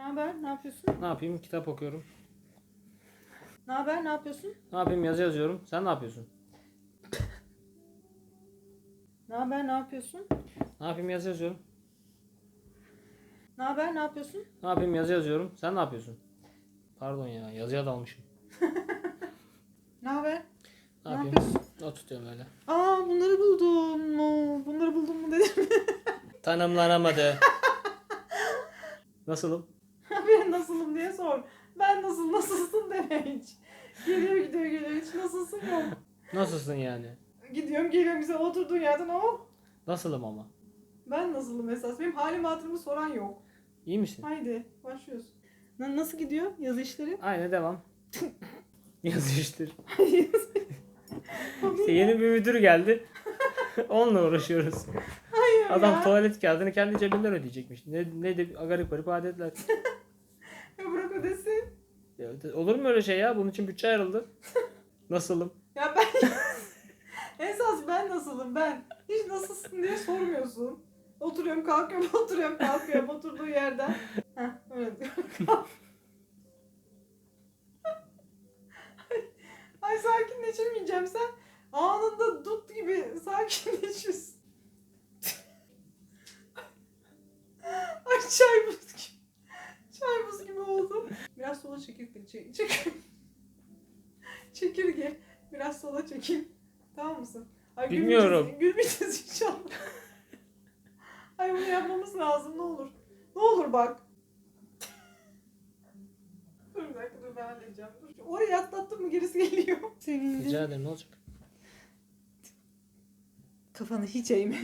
Ne haber? Ne yapıyorsun? Ne yapayım? Kitap okuyorum. Ne haber? Ne yapıyorsun? Ne yapayım? Yazı yazıyorum. Sen ne yapıyorsun? Ne haber? Ne yapıyorsun? Ne yapayım? Yazı yazıyorum. Ne haber? Ne yapıyorsun? Ne yapayım? Yazı yazıyorum. Sen ne yapıyorsun? Pardon ya. Yazıya dalmışım. Ne haber? Ne, Ne yapayım? yapıyorsun? Not tutuyorum öyle. Aa bunları buldum mu? Bunları buldum mu dedim. Tanımlanamadı. Nasılım? Ben nasılım diye sor. Ben nasıl nasılsın deme hiç. Geliyor gidiyor geliyor hiç nasılsın yok. Nasılsın yani? Gidiyorum geliyorum bize oturduğun yerden o. Nasılım ama? Ben nasılım esas? Benim halim hatırımı soran yok. İyi misin? Haydi başlıyoruz. Na- nasıl gidiyor yazı işleri? Aynı devam. Yazı işleri. İşte yeni bir müdür geldi. Onunla uğraşıyoruz. Hayır Adam ya. tuvalet kağıdını kendi cebinden ödeyecekmiş. Ne, ne de garip garip adetler. Ödesin. Ya, olur mu öyle şey ya? Bunun için bütçe ayrıldı. Nasılım? Ya ben esas ben nasılım ben. Hiç nasılsın diye sormuyorsun. Oturuyorum kalkıyorum oturuyorum kalkıyorum oturduğu yerden. Heh öyle diyor. Ay, Ay sakinleşemeyeceğim sen anında dut gibi sakinleşiyorsun. Ay çay buz gibi. Çay buz gibi oldu. Biraz sola çekirge. Çek, çek. Çekirge. Biraz sola çekeyim. Tamam mısın? Ay, Bilmiyorum. Gülmeyeceğiz, gülmeyeceğiz inşallah. Ay bunu yapmamız lazım ne olur. Ne olur bak. dur bir dakika dur ben halledeceğim. Dur. Orayı atlattın mı gerisi geliyor. Senin Rica ederim ne olacak? kafanı hiç eğme.